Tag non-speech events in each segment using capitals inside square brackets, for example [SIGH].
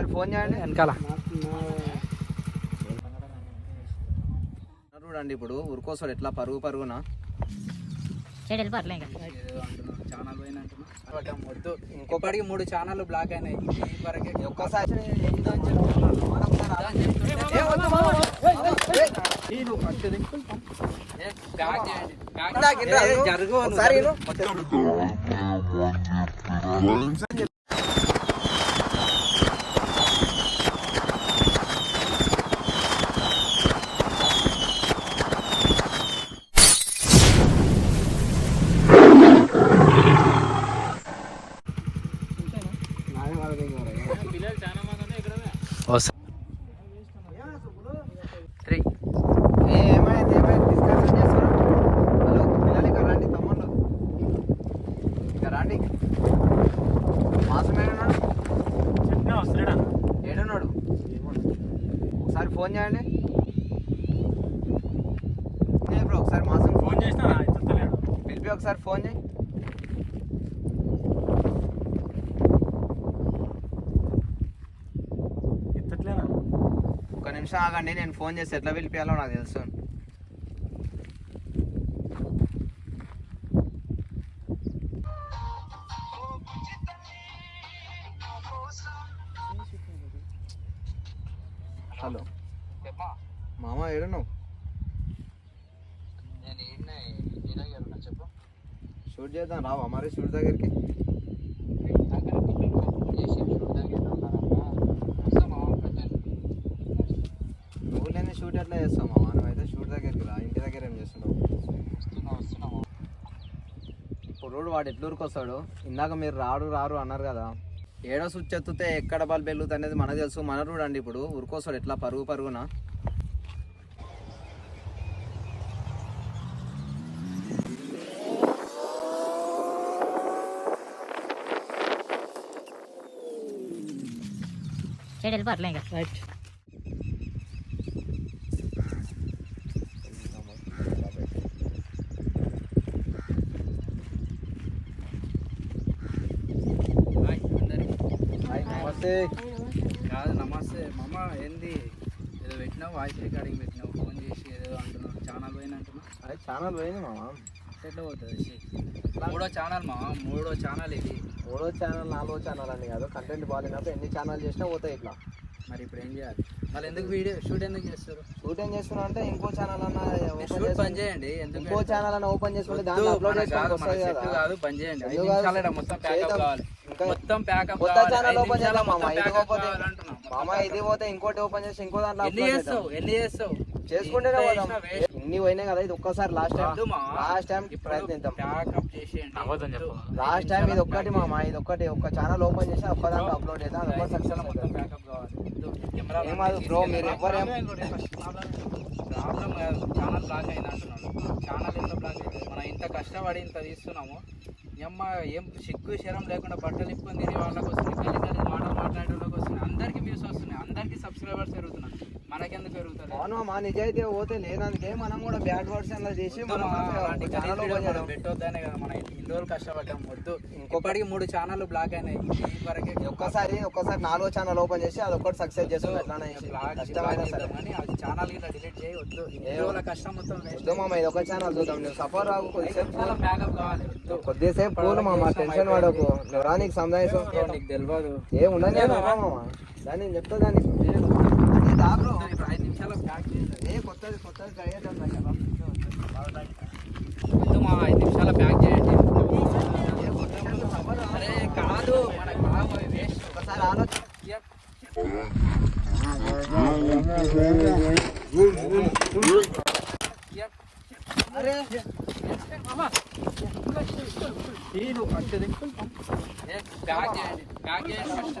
ఒకసారి ఫోన్ చేయండి. వెనకాల. చూడండి ఇప్పుడు ఉరుకోసాడు ఎట్లా పరుగు పరుగున? వద్దు. ఇంకొకటికి మూడు ఛానల్ బ్లాక్ అయినాయి. ఈ వరకే ఒక్కసారి ఏ వద్దు మామ. ఈ నువ్వు ఫస్ట్ ఇది. ఏ, బ్యాక్ చేయండి. బ్యాక్ ఇందా, ఇందా, ఏ, నువ్వు. జరుగు నువ్వు ఒకసారి జరుగు. త్రీ ఏమైంది ఏమైంది డిస్కషన్ చేస్తున్నారు హలో పిల్లలు ఇక్కడ రండి తమ్ముళ్ళు ఇక్కడ రండి మాసం ఏడున్నాడు ఏడున్నాడు. ఒకసారి ఫోన్ చేయండి. బ్రో ఒకసారి మాసం ఫోన్ పిలిపి ఒకసారి ఫోన్ చేయి. ఒక నిమిషం ఆగండి నేను ఫోన్ చేసి ఎట్లా పిలిపియాలో నాకు తెలుసు. హలో మామ ఏడున్నావు? చెప్పు. షూట్ చేద్దాం రావా మరి షూట్ దగ్గరికి? నువ్వు లేని షూట్ ఎట్లా చేస్తావు మామ? నువ్వైతే షూట్ దగ్గరికి రా ఇంటి దగ్గర ఏం చేస్తున్నావు? ఇప్పుడు రోడ్డు వాడు ఎట్లూరికి వస్తాడు ఇందాక మీరు రాడు రారు అన్నారు కదా. ఏడో స్విచ్ ఎత్తుతే ఎక్కడ బల్బ్ వెలుగుతుంది అనేది మనకు తెలుసు. మన రోడ్ అండి ఇప్పుడు. ఉరుకొస్తాడు ఎట్లా పరుగు పరుగున? సైడ్ వెళ్ళిపోట్లే ఇంకా హాయ్ అందరికి హాయ్, నమస్తే. కాదు నమస్తే. మామ ఏంది? ఏదో పెట్టినావు వాయిస్ రికార్డింగ్ పెట్టినావు ఫోన్ చేసి ఏదో అంటున్నావు. ఛానల్ పోయిన అంటున్నావు. అది ఛానల్ పోయింది మామ. ఎట్లా పోతుంది. మూడో ఛానల్ మామ మూడో ఛానల్ ఇది. మూడో ఛానల్ నాలుగో ఛానల్ అని కాదు కంటెంట్ బాగాలేనప్పుడు ఎన్ని ఛానల్ చేసినా పోతాయి ఇట్లా. మరి ఇప్పుడు ఏం చేయాలి? వాళ్ళు ఎందుకు వీడియో షూట్ ఎందుకు చేస్తారు? షూట్ ఏం చేస్తున్నా అంటే ఇంకో ఛానల్ అన్న షూట్ బంద్ చేయండి ఇంకో ఛానల్ అన్న ఓపెన్ చేసుకుంటే దాంట్లో అప్లోడ్ కాదు, బంద్ చేయండి. మొత్తం ప్యాకప్. కావాలి. మొత్తం ప్యాకప్ కొత్త ఛానల్ ఓపెన్ చేద్దాం మామ. ఇది పోతే. మామ ఇది పోతే ఇంకోటి ఓపెన్ చేసి ఇంకో దాంట్లో ఎన్ని upload చేస్తావు చేద్దాం. ఎన్ని చేస్తావు. చేసుకుంటేనే పోదాం. ఇన్ని పోయినాయి కదా ఇది ఒక్కసారి లాస్ట్ టైం. లాస్ట్ టైం ప్రయత్నిద్దాం. లాస్ట్ టైం ఇది ఒక్కటి మామ ఇది ఒక్కటి. ఒక్క ఛానల్ ఓపెన్ చేసి ఒక్క దాంట్లో అప్లోడ్ చేద్దాం. అది ఒక్క సక్సెస్ మొత్తం ప్యాకప్ కావాలి. వద్దు, కెమెరా ఏం కాదు బ్రో, మీరు ఎవ్వరేం- ప్రాబ్లం ఛానల్ బ్లాక్ అయింది అంటున్నాను ఛానల్ ఎంత బ్లాక్ అయింది మనం ఇంత కష్టపడి ఇంత తీస్తున్నాము. ఏమ్మ ఏం సిగ్గు శరం లేకుండా బట్టలు ఇప్పుకొని వాళ్ళకి వస్తుంది గల్లి గల్లి మాటలు మాట్లాడే వాళ్ళకి వస్తున్నాయి. అందరికీ వ్యూస్ వస్తున్నాయి. అందరికీ సబ్స్క్రైబర్స్ పెరుగుతున్నారు మనకెందుకు అవును మా నిజాయితీ పోతే లేదంటే మనం కూడా బ్యాడ్ వర్డ్స్ అలా చేసి మనం పెట్టొద్దనే కదా మనం ఇన్ని రోజులు కష్టపడ్డాం వద్దు. ఇంకొకటికి మూడు ఛానల్ బ్లాక్ అయినాయి వరకే ఒక్కసారి ఒక్కసారి నాలుగో ఛానల్ ఓపెన్ చేసి అది ఒక్కటి సక్సెస్ చేస్తాం ఎట్లానే చేసి. బ్లాక్ కష్టమైనా సరే. కానీ అది ఛానల్ గిట్లా డిలీట్ చేయి వద్దు. రోజుల కష్టం మొత్తం వద్దు మామ ఇది ఒక ఛానల్ చూద్దాం. నువ్వు సఫర్ రావు కొద్దిసేపు బ్యాకప్ కావాలి. కొద్దిసేపు కూలు మామ టెన్షన్ పడకు. నువ్వు రా నీకు సందాయిస్తాం బ్రో, నీకు తెలియదు. ఏం ఉండదు దాన్ని నేను చెప్తా దానికి. కొత్తది కొత్తది ట్రై మా ఐదు నిమిషాలు ప్యాక్ చేయండి ఏ కొత్తది అరే కాదు మనకు బాగా వేస్ట్ ఒకసారి ఆలోచన అరే ప్యాక్ చేయండి ప్యాక్ చేయండి. ఫస్ట్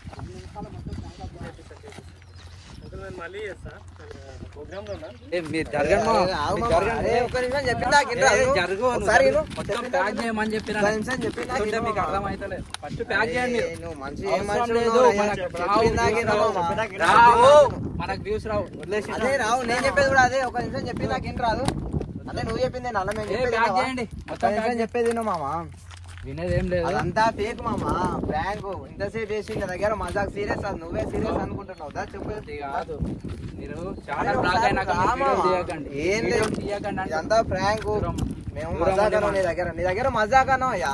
మనకు రావు, వ్యూస్ అదే నేను చెప్పేది కూడా అదే. ఒక నిమిషం చెప్పింది నాకేం రాదు. అంటే నువ్వు చెప్పింది నల్ల మేము చెప్పేది మామ. వినేది లేదు. అదంతా ఫేక్ మామ. ప్రాంక్ ఇంతసేపు వేసి నీ దగ్గర మజాక్ సీరియస్ అది నువ్వే సీరియస్ అనుకుంటున్నావు. దా చెప్పు. ఇది కాదు. మీరు చాలా బ్లాక్ అయినాక. తీయకండి. ఏం లేదు. తీయకండి ఇదంతా ప్రాంక్. మేము మజాక్ అన్నాం నీ దగ్గర. నీ దగ్గర మజాక్ అన్నావు అయ్యా.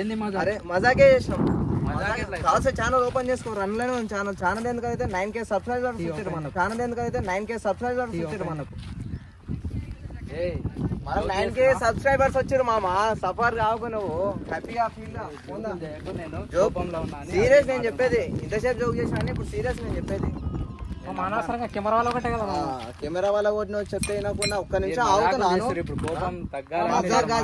ఏంది మజా అరే మజాకే చేసినాం. మజాక్? కావాల్సిన ఛానల్ ఓపెన్ చేసుకో. రన్లోనే ఉంది ఛానల్ ఛానల్ ఎందుకైతే నైన్ కే సబ్స్క్రైబర్స్ వచ్చారు మనకు? ఛానల్ ఎందుకైతే నైన్ కే సబ్స్క్రైబర్స్ వచ్చారు మనకు? మనకు నైన్ కే సబ్స్క్రైబర్స్ వచ్చారు మామ. సఫర్ కావు నువ్వు. హ్యాపీగా ఫీల్ నేను జోక్ కోపంలో ఉన్నా సీరియస్ నేను చెప్పేది. ఇంతసేపు జోక్ చేసిన ఇప్పుడు సీరియస్ నేను చెప్పేది. అనవసరంగా కెమెరా వాళ్ళు ఒకటే కదా కెమెరా వాళ్ళ కొట్టిన చెప్తే వినకుండా ఒక్క నిమిషం ఆగుతున్నాను. ఇప్పుడు? కోపం.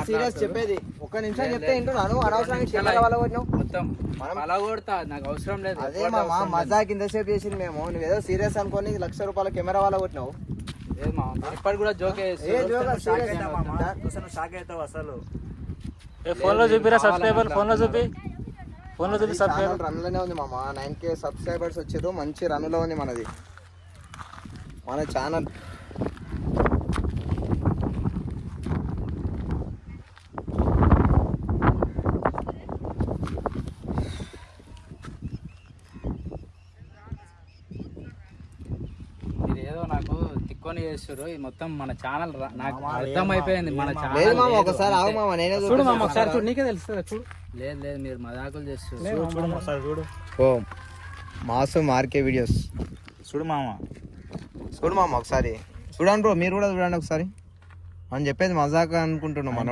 సీరియస్ చెప్పేది. ఒక్క నిమిషం చెప్తే. వింటున్నాను. అనవసరానికి కెమెరా వాళ్ళ కొట్టినావు మొత్తం మనం- అలా కొడతా నాకు అవసరం లేదు. అదే లేదు. మజాక్ ఇంతసేపు చేసింది మేము. నువ్వేదో సీరియస్ అనుకొని లక్ష రూపాయల కెమెరా వాళ్ళ కొట్టినావు. ఇప్పటికి కూడా జోక్ ఏ జోక్ సీరియస్ ఫోన్లో చూపిరా సబ్స్క్రైబర్ ఫోన్లో చూపి. ఫోన్లో చూపి సబ్స్క్రైబర్ రన్లోనే ఉంది మామ. నైన్ కే సబ్స్క్రైబర్స్ వచ్చారు. మంచి రన్లో ఉంది మనది. మన ఛానల్ మీరు ఏదో నాకు తిక్కొని చేస్తారు ఇది మొత్తం మన ఛానల్ నాకు అర్థం అయిపోయింది మన లేదు ఛానల్ మామ ఒకసారి ఆగు మామ నేనే చూడు మామ. ఒకసారి చూడు. నీకే తెలుస్తుంది? చూడు. లేదు లేదు మీరు మజాకులు చేస్తారు చూడు ఒకసారి చూడు. ఓ మాసు మార్కే వీడియోస్ చూడు మామ. చూడు మామ ఒకసారి. చూడండి బ్రో మీరు కూడా చూడండి ఒకసారి. మనం చెప్పేది మజాక్ అనుకుంటున్నాం మన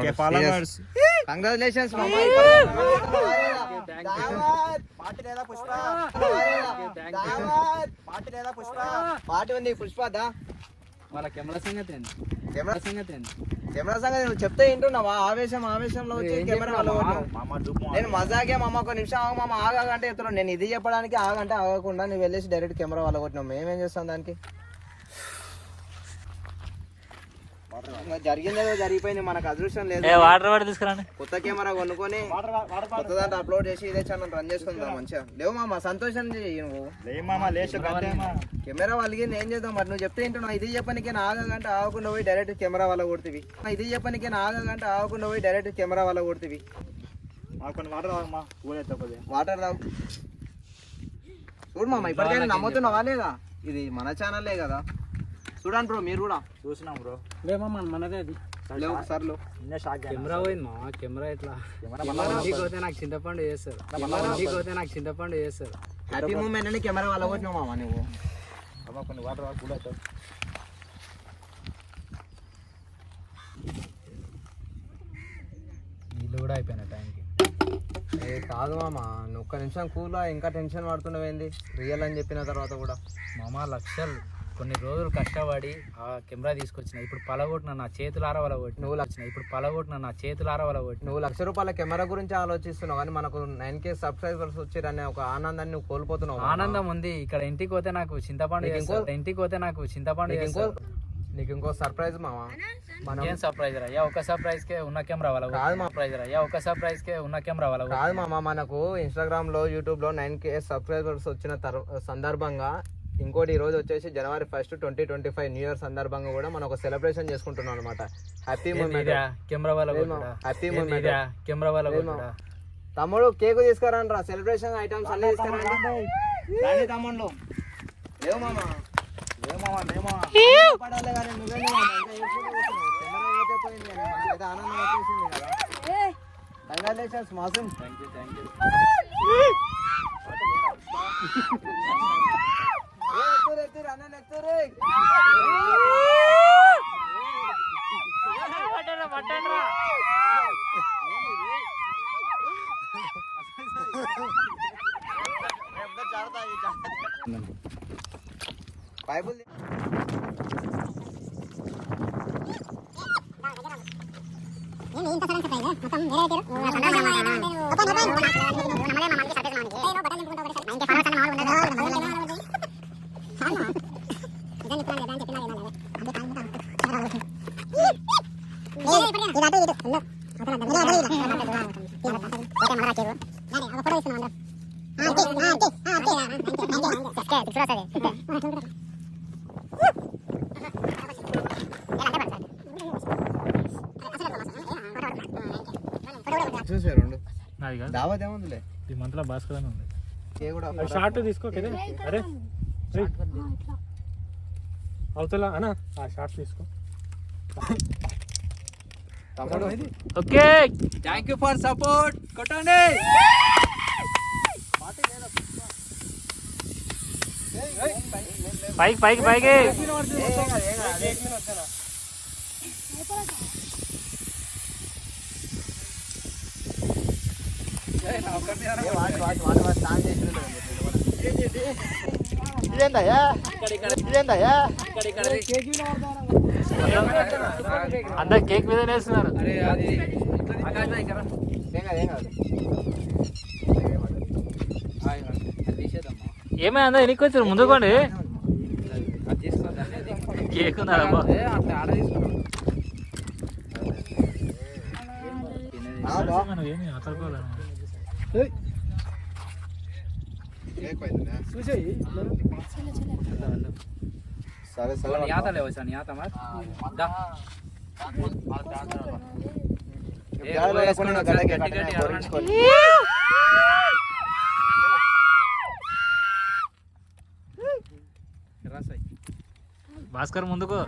కంగ్రాచులేషన్స్ మామ. పుష్ప? పుష్ప పార్టీ ఉంది పుష్ప? దా. వాళ్ళ కెమెరా సంగతి ఏంది? కెమెరా సంగతి ఏంది? కెమెరా సంగతి నువ్వు చెప్తే ఆవేశం ఆవేశంలో వచ్చి కెమెరా. నేను మజాకే మామ ఒక నిమిషం ఆగు మామ ఆగాగంటే చెప్తున్నాను నేను ఇది చెప్పడానికి ఆగంటే ఆగకుండా నువ్వు వెళ్ళేసి డైరెక్ట్ కెమెరా వాళ్ళ కొట్టినావు. మేమేం చేస్తాం దానికి? ఇంకా జరిగిందేదో జరిగిపోయింది మనకు అదృష్టం లేదు. ఏ వాటర్ వాటర్ తీసుకురండి. కొత్త కెమెరా కొనుక్కొని కొత్త దాంట్లో అప్లోడ్ చేసి ఇదే ఛానల్ రన్ చేసుకుందాం మంచిగా. లేవు మామ సంతోషం చెయ్యి నువ్వు. కెమెరా వాళ్ళకి ఏం చేద్దాం మరి? నువ్వు చెప్తే ఏంటో ఇది చెప్పనికి ఆగంటే ఆగకుండా పోయి డైరెక్ట్ కెమెరా వాళ్ళ కొడుతుంది ఇది చెప్పనికి ఆగంటే ఆగకుండా పోయి డైరెక్ట్ కెమెరా వాళ్ళ కొడుతుంది వాటర్ తాగు చూడు మామ ఇప్పటికైనా నమ్ముతున్నావా లేదా? ఇది మన ఛానల్లే కదా. చూడండి బ్రో మీరు కూడా. చూసినాం బ్రో. లేమా మనదే అది. లేవు ఒకసారి లేవు. కెమెరా పోయింది మా కెమెరా ఇట్లా ఇంటికి పోతే నాకు చింతపండు చేస్తారు. ఇంటికి పోతే నాకు చింతపండు చేస్తారు. హ్యాపీ మూమెంట్ అని కెమెరా వాళ్ళ మామ నువ్వు. కొన్ని వాటర్ వాటర్ కూడా అవుతావు నీళ్ళు కూడా అయిపోయిన టైంకి. ఏ కాదు మామ నువ్వు ఒక్క నిమిషం కూలా ఇంకా టెన్షన్ పడుతున్నావేంది? రియల్ అని చెప్పిన తర్వాత కూడా. మామ లక్షలు. కొన్ని రోజులు కష్టపడి ఆ కెమెరా తీసుకొచ్చిన ఇప్పుడు పలగొట్టిన నా చేతులార వలగొట్టి నువ్వు లక్షణ ఇప్పుడు పలగొట్టిన నా చేతులార వలగొట్టి నువ్వు లక్ష రూపాయల కెమెరా గురించి ఆలోచిస్తున్నావు కానీ మనకు నైన్ కే సబ్స్క్రైబర్స్ వచ్చారనే ఒక ఆనందాన్ని నువ్వు కోల్పోతున్నావు. ఆనందం ఉంది. ఇక్కడ ఇంటికి పోతే నాకు చింతపండు ఇంటికి పోతే నాకు చింతపండు నీకు ఇంకో నీకు ఇంకో సర్ప్రైజ్ మామ మనం ఏం సర్ప్రైజ్ రా? ఒక సర్ప్రైజ్ కే ఉన్న కెమెరా వాళ్ళ కాదు మా- సర్ప్రైజ్ రా? ఒక సర్ప్రైజ్ కే ఉన్న కెమెరా వాళ్ళ కాదు మామ మనకు ఇన్స్టాగ్రామ్లో యూట్యూబ్లో నైన్ కే సబ్స్క్రైబర్స్ వచ్చిన సందర్భంగా ఇంకోటి ఈ రోజు వచ్చేసి జనవరి first twenty twenty five new year సందర్భంగా కూడా మనం ఒక సెలబ్రేషన్ చేసుకుంటున్నాం అనమాట happy moment camera happy moment camera వాళ్ళ. తమ్ముడు కేక్ తీసుకురండి రా సెలబ్రేషన్ ఐటమ్స్ అన్ని తీసుకురండి. రండి తమ్ముళ్ళు. లేవు మామ. లేవు మామ లేవు మామ. పడాలి కానీ ఆనందం వచ్చేసింది కదా. కంగ్రాచులేషన్స్ మాసం. థ్యాంక్ యూ థ్యాంక్ యూ ఎత్తురు ఎత్తురు అన్న ఎత్తురు బైబుల్ ఏంది ఇంత సడన్ సర్ప్రైజ్ మొత్తం వేరే పెట్టారు ఓపెన్ ఓపెన్ నమ్మలే మా మమ్మీ సర్ప్రైజ్ మనకి ఏదో బట్టలు నింపుకుంటా ఒకటి నైన్టీ ఫాలోవర్స్ అన్న మామూలు ఉండదు ఇది అటు ఇటు ఇల్లు అతను అతను ఇల్లు అటు ఇటు ఓకే మళ్ళా కేరు దాని ఒక ఫోటో ఇస్తున్నాం అందరం ఆ ఓకే ఆ ఓకే ఆ ఓకే అంతే అంతే ఓకే పిక్చర్ వస్తుంది చూసే రెండు నాది కాదు దావత్ ఏముందిలే? ఈ మంత్లో భాస్కర్ అని ఉంది. కేక్ కూడా షార్ట్ తీసుకో కదా అరే. అవతల అనా ఆ షార్ట్ తీసుకో. Okay. Thank you for support కొట్టండి. పైకి పైకి పైకి ఇదేందయ్యా ఇదేందయ్యా అందరు కేక్ మీద వేస్తున్నారు తీసుకున్నాడు ఆ, బా. ఏమి అతడుకోలేదు చూసేయి సరే సరే నియాత లేవు సార్ నియాత మరి దా. ఏ, గాలిలో ఓ భాస్కర్ ముందుకు.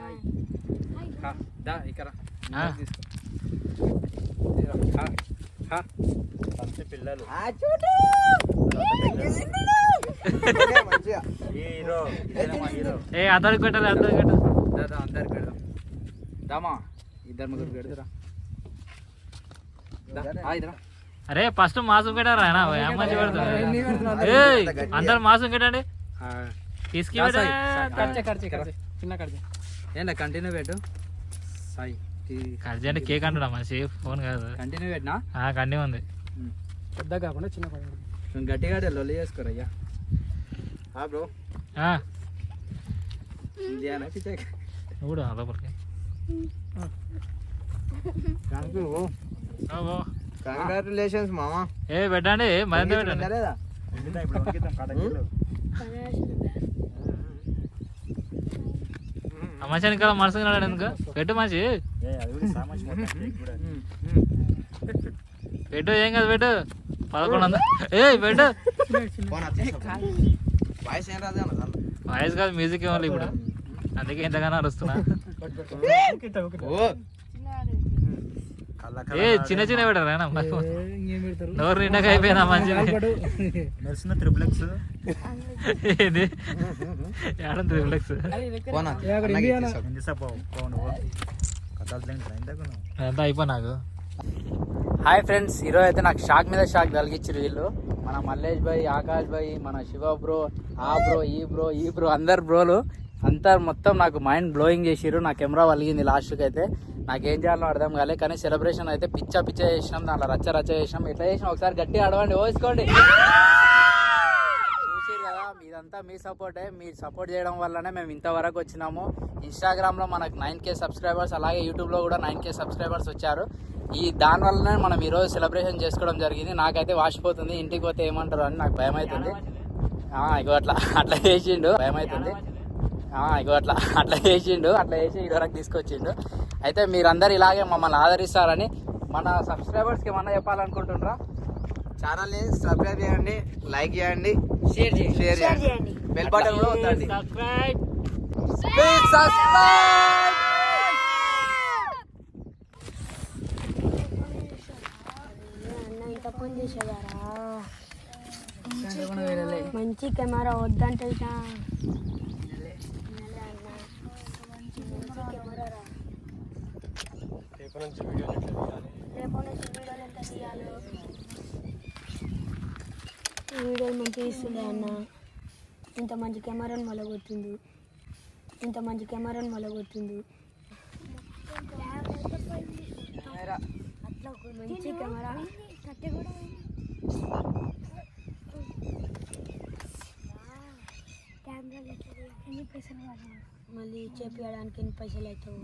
మంచిగా ఏ అతడికి పెట్టాలి అతడికి పెట్టాలి దా, దా, అందరికి పెడదాం. దామా ఇద్దరు ముగ్గురు పెడదురా. దా, ఆ, ఇద్దరా అరే ఫస్ట్ మాసం పెట్టారా ఆయన? మంచి పెడతారు అందరు మాసం పెట్టండి. తీసుకు చిన్న ఖర్చే ఏంటా కంటిన్యూ పెట్టు. సాయి కర్జండి కేక్ అంటున్నా మనిషి ఫోన్ కాదు. కంటిన్యూ పెట్టినా? ఆ కండి ఉంది. పెద్ద కాకుండా చిన్న నువ్వు గట్టిగా లొల్లి చేసుకోరయ్యా ఆ, బ్రో. కూడా అదొకరికి కంగ్రాచులేషన్స్ మామా. ఏ పెట్టండి. మరింత పెట్టండి. లేదా ఆ మనిషి వెనకాల మనసు తిన్నాడు ఎందుకు పెట్టు మనిషి [LAUGHS] పెట్టు ఏం కాదు పెట్టు. పదకొండు వందలు ఏ పెట్టు. వాయిస్ కాదు మ్యూజిక్ ఇవ్వాలి ఇప్పుడు. అందుకే ఇంతగానో అరుస్తున్నా. [LAUGHS] ఏ చిన్న చిన్న ఆయన నోరు నిండగా అయిపోయినా మంచిది ఏంది? [LAUGHS] ఏడంత రిఫ్లెక్స్ పోనా? అదంతా అయిపో నాకు. హాయ్ ఫ్రెండ్స్ ఈరోజు అయితే నాకు షాక్ మీద షాక్ కలిగించారు వీళ్ళు. మన మల్లేష్ భాయ్ ఆకాష్ భాయ్ మన శివ బ్రో ఆ బ్రో ఈ బ్రో ఈ బ్రో అందరు బ్రోలు. అంతా మొత్తం నాకు మైండ్ బ్లోయింగ్ చేసిరు నా కెమెరా వలిగింది లాస్ట్కి అయితే నాకేం చేయాలో అర్థం కాలే కానీ సెలబ్రేషన్ అయితే పిచ్చ పిచ్చ చేసినాం దాంట్లో రచ్చ రచ్చ చేసినాం. ఎట్లా చేసినాం ఒకసారి గట్టి ఆడవండి ఓసుకోండి చూసిరు కదా మీదంతా మీ సపోర్టే. మీరు సపోర్ట్ చేయడం వల్లనే మేము ఇంతవరకు వచ్చినాము. ఇన్స్టాగ్రామ్లో మనకు నైన్ కే సబ్స్క్రైబర్స్ అలాగే యూట్యూబ్లో కూడా నైన్ కే సబ్స్క్రైబర్స్ వచ్చారు. ఈ దానివల్లనే మనం ఈరోజు సెలబ్రేషన్ చేసుకోవడం జరిగింది. నాకైతే వాసిపోతుంది ఇంటికి పోతే ఏమంటారు అని నాకు భయం అవుతుంది ఇగో అట్లా అట్లా చేసిండు భయం అవుతుంది ఇగో అట్లా అట్లా చేసిండు అట్లా చేసి ఇటు వరకు తీసుకొచ్చిండు. అయితే మీరందరూ ఇలాగే మమ్మల్ని ఆదరిస్తారని మన సబ్స్క్రైబర్స్కి ఏమన్నా చెప్పాలనుకుంటున్నారా? ఛానల్ని సబ్స్క్రైబ్ చేయండి లైక్ చేయండి షేర్ చేయండి. షేర్ చేయండి. బెల్ బటన్ కూడా వద్దండి. సబ్స్క్రైబ్ సబ్స్క్రైబ్ చేసేవారా మంచి కెమెరా వద్దంటే ఇక రేపు నుంచి వీడియోలు ఎట్లా తీయాలి? రేపు నుంచి వీడియోలు ఎంత తీయాలి. ఈ వీడియోలు మంచిగా ఇస్తుండే అన్న. ఇంత మంచి కెమెరాని మొలగొట్టిండు ఇంత మంచి కెమెరాని మొలగొట్టిండు అట్లా ఒక మంచి కెమెరా. మళ్ళీ చేపించడానికి ఎన్ని పైసలు అవుతావు?